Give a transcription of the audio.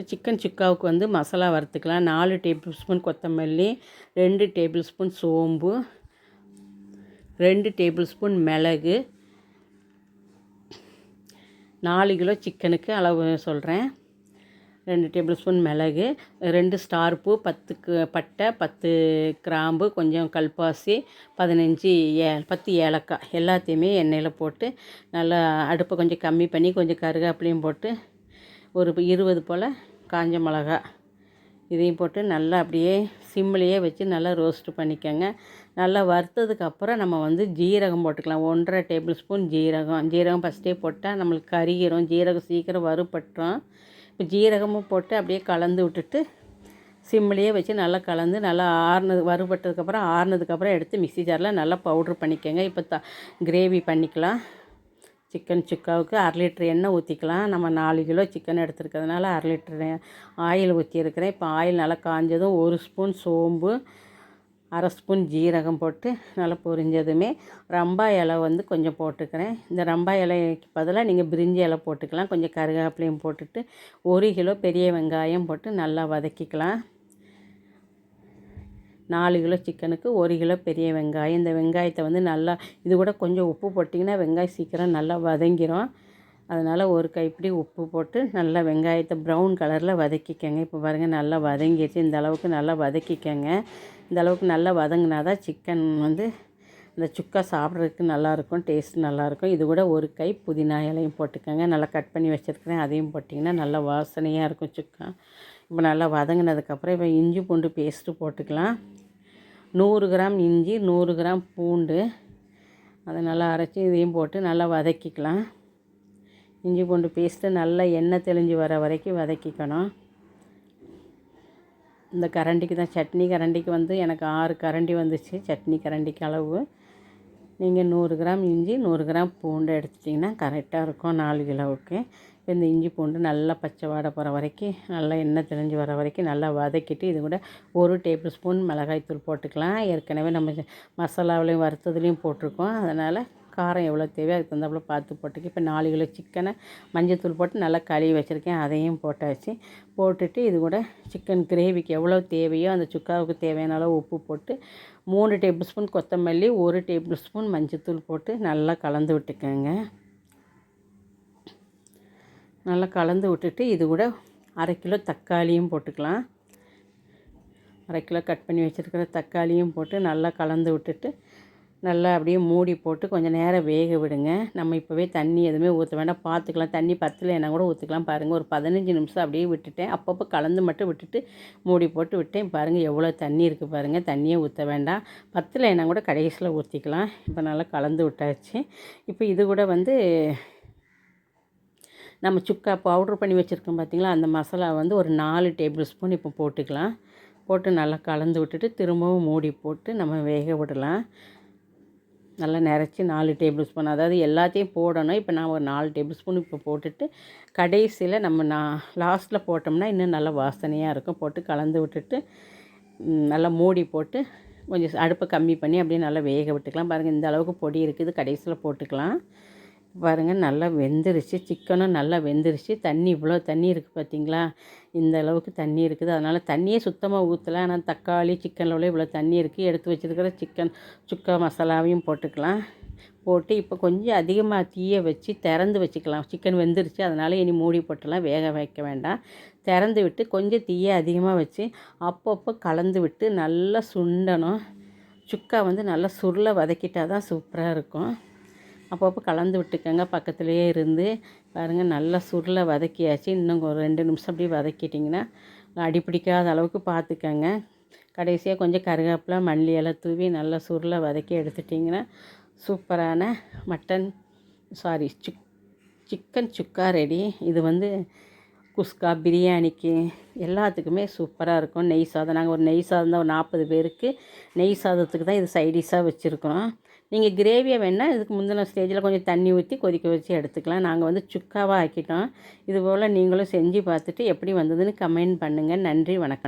இப்போ சிக்கன் சுக்காவுக்கு வந்து மசாலா வறுத்துக்கலாம். நாலு டேபிள் ஸ்பூன் கொத்தமல்லி ரெண்டு டேபிள் ஸ்பூன் சோம்பு ரெண்டு டேபிள் ஸ்பூன் மிளகு நாலு கிலோ சிக்கனுக்கு அளவு சொல்கிறேன் ரெண்டு டேபிள் ஸ்பூன் மிளகு ரெண்டு ஸ்டார் பூ பத்துக்கு பட்டை பத்து கிராம்பு கொஞ்சம் கல்பாசி பதினஞ்சு ஏ பத்து ஏலக்காய். எல்லாத்தையுமே எண்ணெயில் போட்டு நல்லா அடுப்பை கொஞ்சம் கம்மி பண்ணி கொஞ்சம் கருகாப்பிலையும் போட்டு ஒரு இருபது போல் காஞ்ச மிளகா. இதையும் போட்டு நல்லா அப்படியே சிம்மிலேயே வச்சு நல்லா ரோஸ்ட்டு பண்ணிக்கோங்க. நல்லா வறுத்ததுக்கப்புறம் நம்ம வந்து ஜீரகம் போட்டுக்கலாம். ஒன்றரை டேபிள் ஸ்பூன் ஜீரகம். ஜீரகம் ஃபஸ்ட்டே போட்டால் நம்மளுக்கு கறிகிறோம் ஜீரகம் சீக்கிரம் வறுபட்டுரும். இப்போ ஜீரகமும் போட்டு அப்படியே கலந்து விட்டுட்டு சிம்மிலேயே வச்சு நல்லா கலந்து நல்லா ஆறுனது வறுபட்டதுக்கப்புறம் ஆறுனதுக்கப்புறம் எடுத்து மிக்ஸி ஜாரில் நல்லா பவுட்ரு பண்ணிக்கோங்க. இப்போ த கிரேவி பண்ணிக்கலாம். சிக்கன் சுக்காவுக்கு அரை லிட்ரு எண்ணெய் ஊற்றிக்கலாம் நம்ம நாலு கிலோ சிக்கன் எடுத்துருக்கிறதுனால அரை லிட்ரு ஆயில் ஊற்றிருக்கிறேன் இப்போ ஆயில் நல்லா காஞ்சதும் ஒரு ஸ்பூன் சோம்பு அரை ஸ்பூன் ஜீரகம் போட்டு நல்லா பொரிஞ்சதுமே ரம்பா இலை வந்து கொஞ்சம் போட்டுக்கிறேன். இந்த ரம்பா இலைக்கு பதிலாக நீங்கள் பிரிஞ்சி இலை போட்டுக்கலாம். கொஞ்சம் கருகாப்பிலையும் போட்டுட்டு ஒரு கிலோ பெரிய வெங்காயம் போட்டு நல்லா வதக்கிக்கலாம். நாலு கிலோ சிக்கனுக்கு ஒரு கிலோ பெரிய வெங்காயம். இந்த வெங்காயத்தை வந்து நல்லா இது கூட கொஞ்சம் உப்பு போட்டிங்கன்னா வெங்காயம் சீக்கிரம் நல்லா வதங்கிடும் அதனால் ஒரு கைப்பிடி உப்பு போட்டு நல்லா வெங்காயத்தை ப்ரௌன் கலரில் வதக்கிக்கங்க. இப்போ பாருங்கள் நல்லா வதங்கிடுச்சு. இந்த அளவுக்கு நல்லா வதக்கிக்கங்க. இந்த அளவுக்கு நல்லா வதங்கினா தான் சிக்கன் வந்து இந்த சுக்கா சாப்பிட்றதுக்கு நல்லாயிருக்கும் டேஸ்ட் நல்லாயிருக்கும். இது கூட ஒரு கை புதினா இலையும் போட்டுக்கோங்க. நல்லா கட் பண்ணி வச்சுருக்கிறேன். அதையும் போட்டிங்கன்னா நல்லா வாசனையாக இருக்கும் சுக்கா. இப்போ நல்லா வதங்கினதுக்கப்புறம் இப்போ இஞ்சி பூண்டு பேஸ்ட்டு போட்டுக்கலாம். நூறு கிராம் இஞ்சி நூறு கிராம் பூண்டு. அதை நல்லா அரைச்சி இதையும் போட்டு நல்லா வதக்கிக்கலாம். இஞ்சி பூண்டு பேஸ்ட்டு நல்லா எண்ணெய் தெளிஞ்சு வர வரைக்கும் வதக்கிக்கணும். இந்த கரண்டிக்கு தான் சட்னி கரண்டிக்கு வந்து எனக்கு ஆறு கரண்டி வந்துச்சு. சட்னி கரண்டிக்கு அளவு. நீங்கள் நூறு கிராம் இஞ்சி நூறு கிராம் பூண்டு எடுத்துட்டிங்கன்னா கரெக்டாக இருக்கும் நாலு கிலோவுக்கு. இந்த இஞ்சி பூண்டு நல்லா பச்சை வாடை போகிற வரைக்கும் நல்லா எண்ணெய் தெளிஞ்சு வர வரைக்கும் நல்லா வதக்கிட்டு இது கூட ஒரு டேபிள் ஸ்பூன் மிளகாய்த்தூள் போட்டுக்கலாம். ஏற்கனவே நம்ம மசாலாவிலையும் வறுத்ததுலேயும் போட்டிருக்கோம். அதனால் காரம் எவ்வளோ தேவையோ அதுக்கு தகுந்தாப்பில் பார்த்து போட்டுக்க இப்போ நாலு கிலோ சிக்கனை மஞ்சத்தூள் போட்டு நல்லா கழுவி வச்சுருக்கேன். அதையும் போட்டாச்சு. போட்டுட்டு இது கூட சிக்கன் கிரேவிக்கு எவ்வளோ தேவையோ அந்த சுக்காவுக்கு தேவையான அளவு உப்பு போட்டு மூணு டேபிள் ஸ்பூன் கொத்தமல்லி ஒரு டேபிள் ஸ்பூன் மஞ்சத்தூள் போட்டு நல்லா கலந்து விட்டுக்கோங்க. நல்லா கலந்து விட்டுட்டு இது கூட அரை கிலோ தக்காளியும் போட்டுக்கலாம். அரை கிலோ கட் பண்ணி வச்சுருக்கிற தக்காளியும் போட்டு நல்லா கலந்து விட்டுட்டு நல்லா அப்படியே மூடி போட்டு கொஞ்சம் நேரம் வேக விடுங்க. நம்ம இப்போவே தண்ணி எதுவுமே ஊற்ற வேண்டாம். பார்த்துக்கலாம் தண்ணி பத்தலைன்னா கூட ஊற்றிக்கலாம் பாருங்கள் ஒரு பதினஞ்சு நிமிஷம் அப்படியே விட்டுட்டேன். அப்பப்போ கலந்து மட்டும் விட்டுட்டு மூடி போட்டு விட்டேன். பாருங்கள் எவ்வளோ தண்ணி இருக்குது பாருங்கள் தண்ணியே ஊற்ற வேண்டாம். பத்தலைன்னா கூட கடைசியில் ஊற்றிக்கலாம் இப்போ நல்லா கலந்து விட்டாச்சு. இப்போ இது கூட வந்து நம்ம சுக்கா பவுட்ரு பண்ணி வச்சுருக்கோம் பார்த்திங்களா அந்த மசாலா வந்து ஒரு நாலு டேபிள் ஸ்பூன் இப்போ போட்டுக்கலாம். போட்டு நல்லா கலந்து விட்டுட்டு திரும்பவும் மூடி போட்டு நம்ம வேக விடலாம். நல்லா நிறச்சி நாலு டேபிள் ஸ்பூன் அதாவது எல்லாத்தையும் போடணும். இப்போ நான் ஒரு நாலு டேபிள் ஸ்பூன் இப்போ போட்டுட்டு கடைசியில் நம்ம நான் லாஸ்ட்டில் போட்டோம்னா இன்னும் நல்லா வாசனையாக இருக்கும். போட்டு கலந்து விட்டுட்டு நல்லா மூடி போட்டு கொஞ்சம் அடுப்பை கம்மி பண்ணி அப்படியே நல்லா வேக விட்டுக்கலாம். பாருங்கள் இந்த அளவுக்கு பொடி இருக்குது. கடைசியில் போட்டுக்கலாம். பாருங்கள் நல்லா வெந்துருச்சு. சிக்கனும் நல்லா வெந்துருச்சு. தண்ணி இவ்வளோ தண்ணி இருக்குது பார்த்தீங்களா இந்த அளவுக்கு தண்ணி இருக்குது. அதனால் தண்ணியே சுத்தமாக ஊற்றலை ஆனால் தக்காளி சிக்கனில் உள்ள இவ்வளோ தண்ணி இருக்குது எடுத்து வச்சுருக்கிற சிக்கன் சுக்கா மசாலாவையும் போட்டுக்கலாம். போட்டு இப்போ கொஞ்சம் அதிகமாக தீயை வச்சு திறந்து வச்சுக்கலாம். சிக்கன் வெந்துருச்சு. அதனால் இனி மூடி போட்டுலாம். வேக வைக்க வேண்டாம். திறந்து விட்டு கொஞ்சம் தீயை அதிகமாக வச்சு அப்பப்போ கலந்து விட்டு நல்லா சுண்டணும். சுக்கா வந்து நல்லா சுருளை வதக்கிட்டால் தான் சூப்பராக இருக்கும். அப்பப்போ கலந்து விட்டுக்கோங்க பக்கத்துலேயே இருந்து. பாருங்கள் நல்லா சுருளை வதக்கியாச்சு. இன்னும் ஒரு ரெண்டு நிமிஷம் அப்படியே வதக்கிட்டிங்கன்னா அடி பிடிக்காத அளவுக்கு பார்த்துக்கோங்க. கடைசியாக கொஞ்சம் கருவேப்பிலை மல்லி எல்லாம் தூவி நல்லா சுருளை வதக்கி எடுத்துட்டிங்கன்னா சூப்பரான mutton sorry chick chicken chukka ready. இது வந்து குஸ்கா பிரியாணிக்கு எல்லாத்துக்குமே சூப்பராக இருக்கும். நெய் சாதம் நாங்கள் ஒரு நெய் சாதம் தான் ஒரு நாற்பது பேருக்கு நெய் சாதத்துக்கு தான் இது சைடிஷாக வச்சுருக்கோம் நீங்கள் கிரேவியை வேணால் இதுக்கு முந்தின ஸ்டேஜில் கொஞ்சம் தண்ணி ஊற்றி கொதிக்க வச்சு எடுத்துக்கலாம். நாங்கள் வந்து சுக்காவாக ஆக்கிட்டோம். இதுபோல் நீங்களும் செஞ்சு பார்த்துட்டு எப்படி வந்ததுன்னு கமெண்ட் பண்ணுங்கள் நன்றி வணக்கம்.